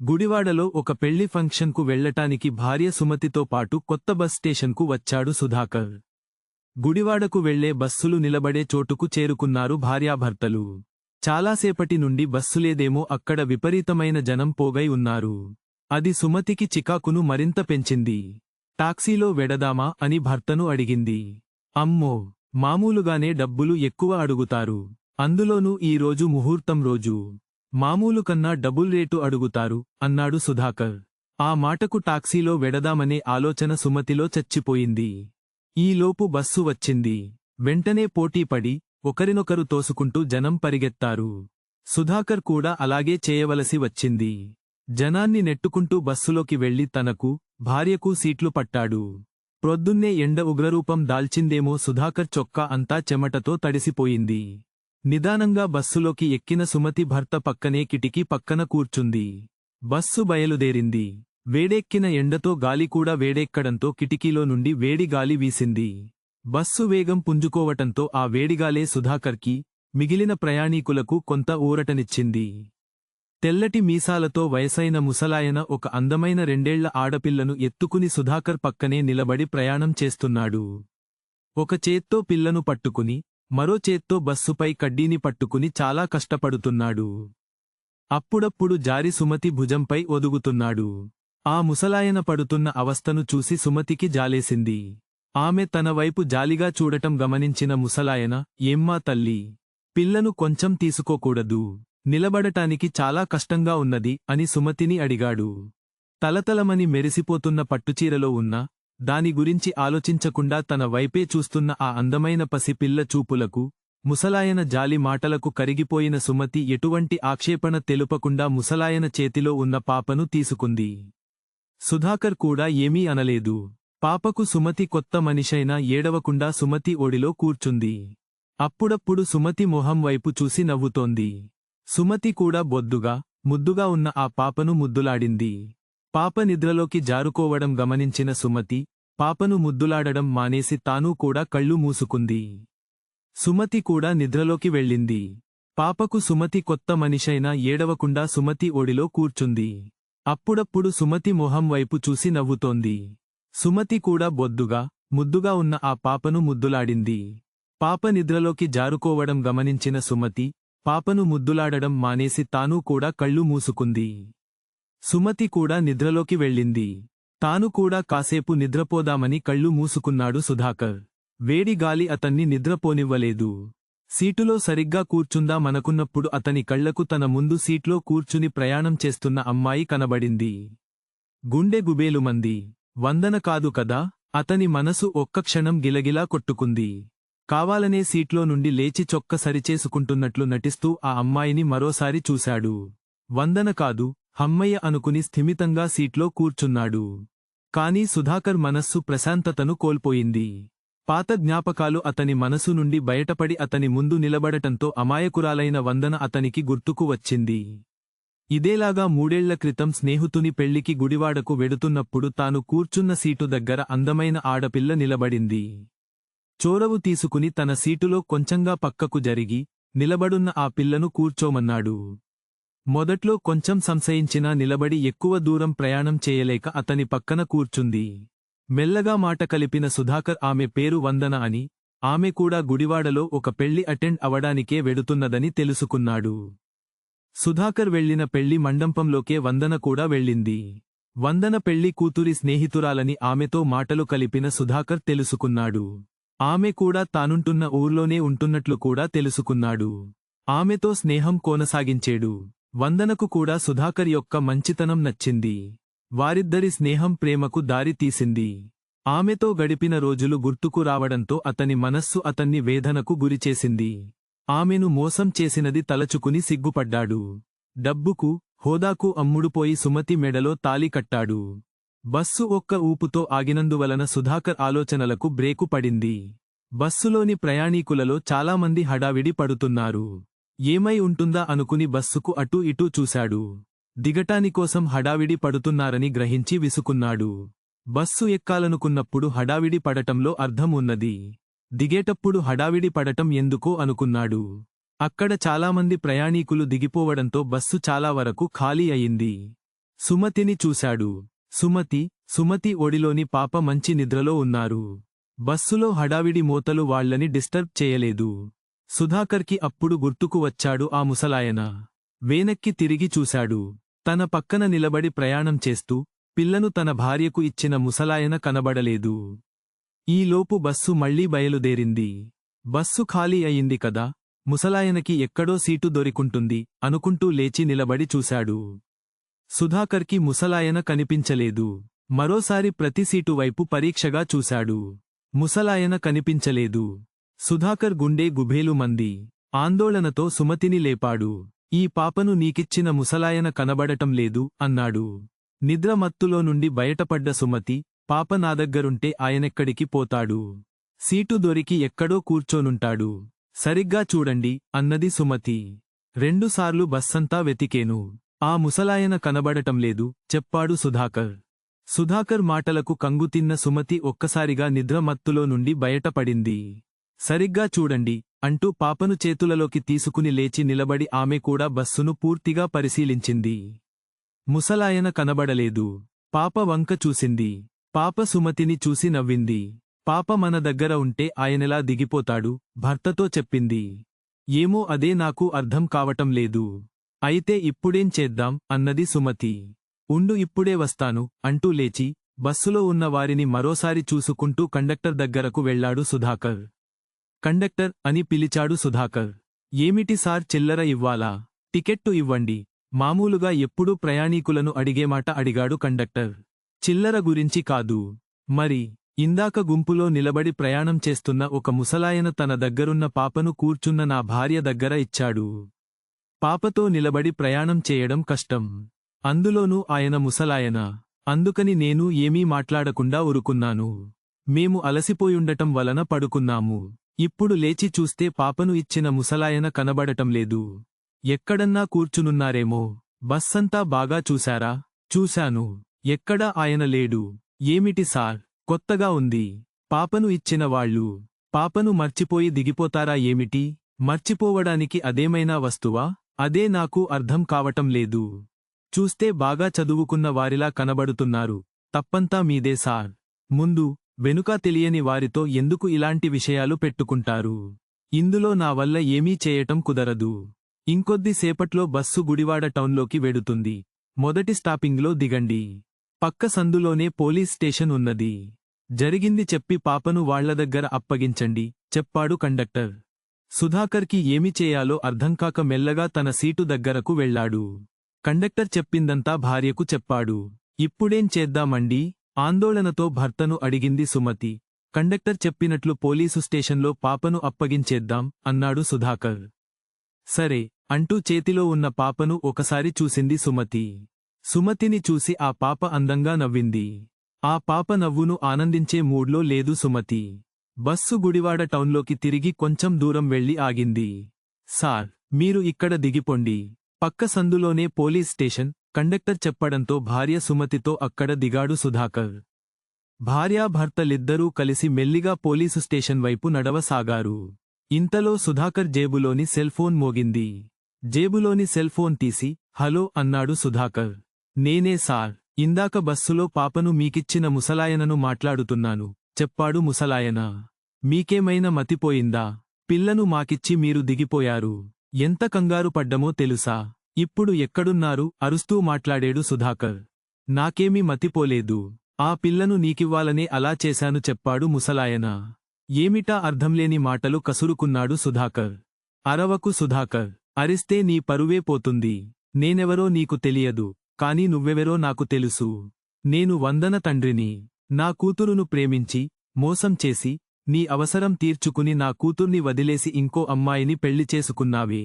గుడివాడలో ఒక పెళ్ళి ఫంక్షన్కు వెళ్ళటానికి భార్య సుమతితో పాటు కొత్త బస్ స్టేషన్కు వచ్చాడు సుధాకర్. గుడివాడకు వెళ్ళే బస్సులు నిలబడే చోటుకు చేరుకున్నారు భార్యాభర్తలు. చాలాసేపటి నుండి బస్సులేదేమో అక్కడ విపరీతమైన జనం పోగై ఉన్నారు. అది సుమతికి చికాకును మరింత పెంచింది. టాక్సీలో వెడదామా అని భర్తను అడిగింది. అమ్మో! మామూలుగానే డబ్బులు ఎక్కువ అడుగుతారు. అందులోనూ ఈ రోజు ముహూర్తం రోజు. మామూలు కన్నా డబుల్ రేటు అడుగుతారు అన్నాడు సుధాకర్. ఆ మాటకు టాక్సీలో వెడదామనే ఆలోచన సుమతిలో చచ్చిపోయింది. ఈలోపు బస్సు వచ్చింది. వెంటనే పోటీపడి ఒకరినొకరు తోసుకుంటూ జనం పరిగెత్తారు. సుధాకర్ కూడా అలాగే చేయవలసి వచ్చింది. జనాన్ని నెట్టుకుంటూ బస్సులోకి వెళ్ళి తనకు భార్యకు సీట్లు పట్టాడు. ప్రొద్దున్నే ఎండ ఉగ్రరూపం దాల్చిందేమో సుధాకర్ చొక్కా అంతా చెమటతో తడిసిపోయింది. నిదానంగా బస్సులోకి ఎక్కిన సుమతి భర్త పక్కనే కిటికీ పక్కన కూర్చుంది. బస్సు బయలుదేరింది. వేడెక్కిన ఎండతో గాలి కూడా వేడెక్కడంతో కిటికీలో నుండి వేడి గాలి వీసింది. బస్సు వేగం పుంజుకోవటంతో ఆ వేడిగాలే సుధాకర్కి మిగిలిన ప్రయాణీకులకు కొంత ఊరటనిచ్చింది. తెల్లటి మీసాలతో వయసైన ముసలాయన ఒక అందమైన రెండేళ్ళ ఆడపిల్లను ఎత్తుకుని సుధాకర్ పక్కనే నిలబడి ప్రయాణం చేస్తున్నాడు. ఒక చేత్తో పిల్లను పట్టుకుని మరో చేత్తో బస్సుపై కడ్డీని పట్టుకుని చాలా కష్టపడుతున్నాడు. అప్పుడప్పుడు జారి సుమతి భుజంపై ఒదుగుతున్నాడు. ఆ ముసలాయన పడుతున్న అవస్థను చూసి సుమతికి జాలేసింది. ఆమె తన వైపు జాలిగా చూడటం గమనించిన ముసలాయన ఏమ్మా తల్లి పిల్లను కొంచెం తీసుకోకూడదు. నిలబడటానికి చాలా కష్టంగా ఉన్నది అని సుమతిని అడిగాడు. తలతలమని మెరిసిపోతున్న పట్టుచీరలో ఉన్న దాని గురించి ఆలోచించకుండా తన వైపే చూస్తున్న ఆ అందమైన పసిపిల్ల చూపులకు ముసలాయన జాలి మాటలకు కరిగిపోయిన సుమతి ఎటువంటి ఆక్షేపణ తెలుపకుండా ముసలాయన చేతిలో ఉన్న పాపను తీసుకుంది. సుధాకర్ కూడా ఏమీ అనలేదు. పాపకు సుమతి కొత్త మనిషైనా ఏడవకుండా సుమతి ఒడిలో కూర్చుంది. అప్పుడప్పుడు సుమతి మొహం వైపు చూసి నవ్వుతోంది. సుమతి కూడా బొద్దుగా ముద్దుగా ఉన్న ఆ పాపను ముద్దులాడింది. పాప నిద్రలోకి జారుకోవడం గమనించిన సుమతి పాపను ముద్దులాడడం మానేసి తానూ కూడా కళ్ళు మూసుకుంది. సుమతి కూడా నిద్రలోకి వెళ్ళింది. పాపకు సుమతి కొత్త మనిషైనా ఏడవకుండా సుమతి ఒడిలో కూర్చుంది. అప్పుడప్పుడు సుమతి మొహం వైపు చూసి నవ్వుతోంది. సుమతి కూడా బొద్దుగా ముద్దుగా ఉన్న ఆ పాపను ముద్దులాడింది. పాప నిద్రలోకి జారుకోవడం గమనించిన సుమతి పాపను ముద్దులాడడం మానేసి తానూ కూడా కళ్ళు మూసుకుంది. సుమతి కూడా నిద్రలోకి వెళ్ళింది. తాను కూడా కాసేపు నిద్రపోదామని కళ్ళు మూసుకున్నాడు సుధాకర్. వేడి గాలి అతన్ని నిద్రపోనివ్వలేదు. సీటులో సరిగ్గా కూర్చుందా మనకున్నప్పుడు అతని కళ్ళకు తన ముందు సీట్లో కూర్చుని ప్రయాణం చేస్తున్న అమ్మాయి కనబడింది. గుండె గుబేలుమంది. వందన కాదు కదా? అతని మనసు ఒక్క క్షణం గిలగిలా కొట్టుకుంది. కావాలనే సీట్లో నుండి లేచి చొక్క సరిచేసుకుంటున్నట్లు నటిస్తూ ఆ అమ్మాయిని మరోసారి చూశాడు. వందన కాదు హమ్మయ్య అనుకుని స్థిమితంగా సీట్లో కూర్చున్నాడు. కాని సుధాకర్ మనస్సు ప్రశాంతతను కోల్పోయింది. పాత జ్ఞాపకాలు అతని మనసు నుండి బయటపడి అతని ముందు నిలబడటంతో అమాయకురాలైన వందన అతనికి గుర్తుకు వచ్చింది. ఇదేలాగా మూడేళ్ళ క్రితం స్నేహితుని పెళ్ళికి గుడివాడకు వెడుతున్నప్పుడు తాను కూర్చున్న సీటు దగ్గర అందమైన ఆడపిల్ల నిలబడింది. చోరవు తీసుకుని తన సీటులో కొంచెంగా పక్కకు జరిగి నిలబడున్న ఆ పిల్లను కూర్చోమన్నాడు. మొదట్లో కొంచెం సంశయించినా నిలబడి ఎక్కువ దూరం ప్రయాణం చేయలేక అతని పక్కన కూర్చుంది. మెల్లగా మాట కలిపిన సుధాకర్ ఆమె పేరు వందన అని ఆమె కూడా గుడివాడలో ఒక పెళ్ళి అటెండ్ అవడానికే వెడుతున్నదని తెలుసుకున్నాడు. సుధాకర్ వెళ్ళిన పెళ్ళి మండపంలోకే వందన కూడా వెళ్ళింది. వందన పెళ్ళి కూతురి స్నేహితురాలని ఆమెతో మాటలు కలిపిన సుధాకర్ తెలుసుకున్నాడు. ఆమె కూడా తానుంటున్న ఊర్లోనే ఉంటున్నట్లు కూడా తెలుసుకున్నాడు. ఆమెతో స్నేహం కొనసాగించేడు. వందనకు కూడా సుధాకర్ యొక్క మంచితనం నచ్చింది. వారిద్దరి స్నేహం ప్రేమకు దారి తీసింది. ఆమెతో గడిపిన రోజులు గుర్తుకు రావడంతో అతని మనస్సు అతన్ని వేదనకు గురిచేసింది. ఆమెను మోసం చేసినది తలచుకుని సిగ్గుపడ్డాడు. డబ్బుకు హోదాకు అమ్ముడుపోయి సుమతి మెడలో తాలి కట్టాడు. బస్సు ఒక్క ఊపుతో ఆగినందువలన సుధాకర్ ఆలోచనలకు బ్రేకు పడింది. బస్సులోని ప్రయాణీకులలో చాలామంది హడావిడి పడుతున్నారు. ఏమై ఉంటుందా అనుకుని బస్సుకు అటూ ఇటూ చూశాడు. దిగటానికోసం హడావిడి పడుతున్నారని గ్రహించి విసుకున్నాడు. బస్సు ఎక్కాలనుకున్నప్పుడు హడావిడి పడటంలో అర్థం ఉన్నది. దిగేటప్పుడు హడావిడి పడటం ఎందుకో అనుకున్నాడు. అక్కడ చాలామంది ప్రయాణీకులు దిగిపోవడంతో బస్సు చాలా వరకు ఖాళీ అయింది. సుమతిని చూశాడు. సుమతి సుమతి ఒడిలోని పాప మంచి నిద్రలో ఉన్నారు. బస్సులో హడావిడి మోతలు వాళ్ళని డిస్టర్బ్ చేయలేదు. సుధాకర్కి అప్పుడు గుర్తుకు వచ్చాడు ఆ ముసలాయన. వేనక్కి తిరిగి చూశాడు. తన పక్కన నిలబడి ప్రయాణం చేస్తూ పిల్లను తన భార్యకు ఇచ్చిన ముసలాయన కనబడలేదు. ఈలోపు బస్సు మళ్ళీ బయలుదేరింది. బస్సు ఖాళీ అయింది కదా ముసలాయనకి ఎక్కడో సీటు దొరికుంటుంది అనుకుంటూ లేచి నిలబడి చూశాడు. సుధాకర్కి ముసలాయన కనిపించలేదు. మరోసారి ప్రతి సీటు వైపు పరీక్షగా చూశాడు. ముసలాయన కనిపించలేదు. సుధాకర్ గుండె గుభేలు మంది. ఆందోళనతో సుమతిని లేపాడు. ఈ పాపను నీకిచ్చిన ముసలాయన కనబడటం లేదు అన్నాడు. నిద్రమత్తులో నుండి బయటపడ్డ సుమతి పాప నా దగ్గరుంటే ఆయనెక్కడికి పోతాడు. సీటు దొరికి ఎక్కడో కూర్చోనుంటాడు. సరిగ్గా చూడండి అన్నది సుమతి. రెండుసార్లు బస్సంతా వెతికేను. ఆ ముసలాయన కనబడటం లేదు చెప్పాడు సుధాకర్. సుధాకర్ మాటలకు కంగుతిన్న సుమతి ఒక్కసారిగా నిద్రమత్తులో నుండి బయటపడింది. సరిగ్గా చూడండి అంటూ పాపను చేతులలోకి తీసుకుని లేచి నిలబడి ఆమె కూడా బస్సును పూర్తిగా పరిశీలించింది. ముసలాయన కనబడలేదు. పాప వంక చూసింది. పాప సుమతిని చూసి నవ్వింది. పాప మన దగ్గర ఉంటే ఆయనెలా దిగిపోతాడు భర్తతో చెప్పింది. ఏమో అదే నాకు అర్థం కావటం లేదు. అయితే ఇప్పుడేం చేద్దాం అన్నది సుమతి. ఉండు ఇప్పుడే వస్తాను అంటూ లేచి బస్సులో ఉన్న వారిని మరోసారి చూసుకుంటూ కండక్టర్ దగ్గరకు వెళ్ళాడు సుధాకర్. కండక్టర్ అని పిలిచాడు సుధాకర్. ఏమిటి సార్ చిల్లర ఇవ్వాలా? టికెట్టు ఇవ్వండి. మామూలుగా ఎప్పుడూ ప్రయాణీకులను అడిగేమాట అడిగాడు కండక్టర్. చిల్లర గురించి కాదు. మరి ఇందాక గుంపులో నిలబడి ప్రయాణం చేస్తున్న ఒక ముసలాయన తన దగ్గరున్న పాపను కూర్చున్న నా భార్య దగ్గర ఇచ్చాడు. పాపతో నిలబడి ప్రయాణం చేయడం కష్టం. అందులోనూ ఆయన ముసలాయన. అందుకని నేను ఏమీ మాట్లాడకుండా ఉరుకున్నాను మేము అలసిపోయుండటం వలన పడుకున్నాము. ఇప్పుడు లేచి చూస్తే పాపను ఇచ్చిన ముసలాయన కనబడటం లేదు. ఎక్కడన్నా కూర్చునున్నారేమో. బస్సంతా బాగా చూశారా? చూశాను. ఎక్కడా ఆయన లేడు. ఏమిటి సార్? కొత్తగా ఉంది. పాపను ఇచ్చిన వాళ్ళు. పాపను మర్చిపోయి దిగిపోతారా ఏమిటి? మర్చిపోవడానికి అదేమైనా వస్తువా? అదే నాకు అర్థం కావటం లేదు. చూస్తే బాగా చదువుకున్న వారిలా కనబడుతున్నారు. తప్పంతా మీదే సార్. ముందు వెనుక తెలియని వారితో ఎందుకు ఇలాంటి విషయాలు పెట్టుకుంటారు? ఇందులో నా వల్ల ఏమీ చేయటం కుదరదు. ఇంకొద్ది సేపట్లో బస్సు గుడివాడ టౌన్లోకి వెడుతుంది. మొదటి స్టాపింగ్లో దిగండి. పక్క సందులోనే పోలీస్ స్టేషన్ ఉన్నది. జరిగింది చెప్పి పాపను వాళ్ళ దగ్గర అప్పగించండి చెప్పాడు కండక్టర్. సుధాకర్కి ఏమి చేయాలో అర్థంకాక మెల్లగా తన సీటు దగ్గరకు వెళ్ళాడు కండక్టర్ చెప్పిందంతా భార్యకు చెప్పాడు. ఇప్పుడేం చేద్దామండీ? ఆందోళనతో భర్తను అడిగింది సుమతి. కండక్టర్ చెప్పినట్లు పోలీసు స్టేషన్లో పాపను అప్పగించేద్దాం అన్నాడు సుధాకర్. సరే అంటూ చేతిలో ఉన్న పాపను ఒకసారి చూసింది సుమతి. సుమతిని చూసి ఆ పాప అందంగా నవ్వింది. ఆ పాప నవ్వును ఆనందించే మూడ్లో లేదు సుమతి. బస్సు గుడివాడ టౌన్లోకి తిరిగి కొంచెం దూరం వెళ్ళి ఆగింది. సార్ మీరు ఇక్కడ దిగిపోండి. పక్క సందులోనే పోలీస్ స్టేషన్ కండక్టర్ చెప్పడంతో భార్య సుమతితో అక్కడ దిగాడు సుధాకర్. భార్యాభర్తలిద్దరూ కలిసి మెల్లిగా పోలీసు స్టేషన్ వైపు నడవసాగారు. ఇంతలో సుధాకర్ జేబులోని సెల్ఫోన్ మోగింది. జేబులోని సెల్ఫోన్ తీసి హలో అన్నాడు సుధాకర్. నేనే సార్. ఇందాక బస్సులో పాపను మీకిచ్చిన ముసలాయనను మాట్లాడుతున్నాను చెప్పాడు ముసలాయన. మీకేమైనా మతిపోయిందా? పిల్లను మాకిచ్చి మీరు దిగిపోయారు. ఎంత కంగారు పడ్డమో తెలుసా? ఇప్పుడు ఎక్కడున్నారు? అరుస్తూ మాట్లాడేడు సుధాకర్. నాకేమీ మతిపోలేదు ఆ పిల్లను నీకివ్వాలనే అలా చేశాను చెప్పాడు ముసలాయన. ఏమిటా అర్థంలేని మాటలు కసురుకున్నాడు సుధాకర్. అరవకు సుధాకర్. అరిస్తే నీ పరువే పోతుంది. నేనెవరో నీకు తెలియదు. కాని నువ్వెవరో నాకు తెలుసు. నేను వందన తండ్రిని. నా కూతురును ప్రేమించి మోసం చేసి నీ అవసరం తీర్చుకుని నా కూతుర్ని వదిలేసి ఇంకో అమ్మాయిని పెళ్ళి చేసుకున్నావే.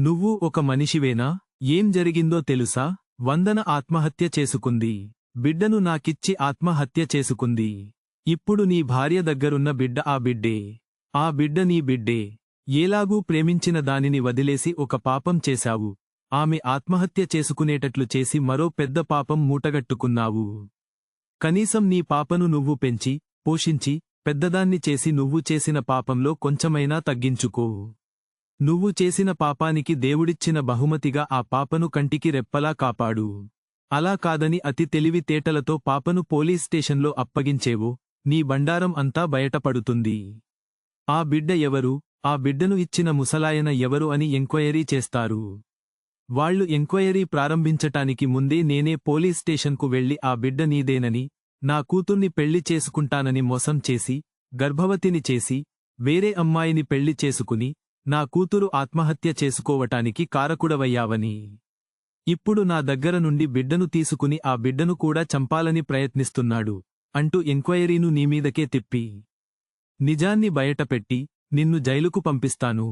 నువ్వు ఒక మనిషివేనా? ఏం జరిగిందో తెలుసా? వందన ఆత్మహత్య చేసుకుంది. బిడ్డను నాకిచ్చి ఆత్మహత్య చేసుకుంది. ఇప్పుడు నీ భార్య దగ్గరున్న బిడ్డ ఆ బిడ్డే. ఆ బిడ్డ నీ బిడ్డే. ఏలాగూ ప్రేమించిన దానిని వదిలేసి ఒక పాపం చేశావు. ఆమె ఆత్మహత్య చేసుకునేటట్లు చేసి మరో పెద్ద పాపం మూటగట్టుకున్నావు. కనీసం నీ పాపను నువ్వు పెంచి పోషించి పెద్దదాన్ని చేసి నువ్వు చేసిన పాపంలో కొంచెమైనా తగ్గించుకో. నువ్వు చేసిన పాపానికి దేవుడిచ్చిన బహుమతిగా ఆ పాపను కంటికి రెప్పలా కాపాడు. అలా కాదని అతి తెలివితేటలతో పాపను పోలీస్ స్టేషన్లో అప్పగించేవో. నీ బండారం అంతా బయటపడుతుంది. ఆ బిడ్డ ఎవరు? ఆ బిడ్డను ఇచ్చిన ముసలాయన ఎవరు అని ఎంక్వైరీ చేస్తారు. వాళ్ళు ఎంక్వైరీ ప్రారంభించటానికి ముందే నేనే పోలీస్ స్టేషన్కు వెళ్ళి ఆ బిడ్డ నీదేనని నా కూతుర్ని పెళ్ళి చేసుకుంటానని మోసం చేసి గర్భవతిని చేసి వేరే అమ్మాయిని పెళ్ళి చేసుకుని నా కూతురు ఆత్మహత్య చేసుకోవటానికి కారకుడవయ్యావని. ఇప్పుడు నా దగ్గర నుండి బిడ్డను తీసుకుని ఆ బిడ్డను కూడా చంపాలని ప్రయత్నిస్తున్నాడు అంటూ ఎంక్వైరీను నీమీదకే తిప్పి. నిజాన్ని బయటపెట్టి నిన్ను జైలుకు పంపిస్తాను.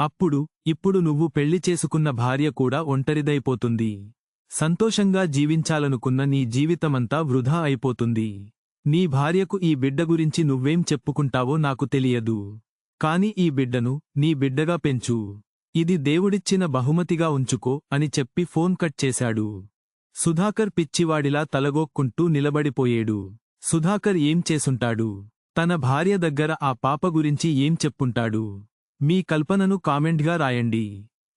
అప్పుడు ఇప్పుడు నువ్వు పెళ్ళి చేసుకున్న భార్య కూడా ఒంటరిదైపోతుంది. సంతోషంగా జీవించాలనుకున్న నీ జీవితమంతా వృధా అయిపోతుంది. నీ భార్యకు ఈ బిడ్డ గురించి నువ్వేం చెప్పుకుంటావో నాకు తెలియదు. కాని ఈ బిడ్డను నీ బిడ్డగా పెంచు. ఇది దేవుడిచ్చిన బహుమతిగా ఉంచుకో అని చెప్పి ఫోన్ కట్ చేశాడు. సుధాకర్ పిచ్చివాడిలా తలగోక్కుంటూ నిలబడిపోయేడు. సుధాకర్ ఏం చేసుంటాడు తన భార్య దగ్గర ఆ పాప గురించి ఏం చెప్పుంటాడు? మీ కల్పనను కామెంట్గా రాయండి.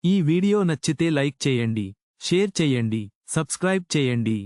ఈ వీడియో నచ్చితే లైక్ చేయండి షేర్ చేయండి సబ్స్క్రైబ్ చేయండి.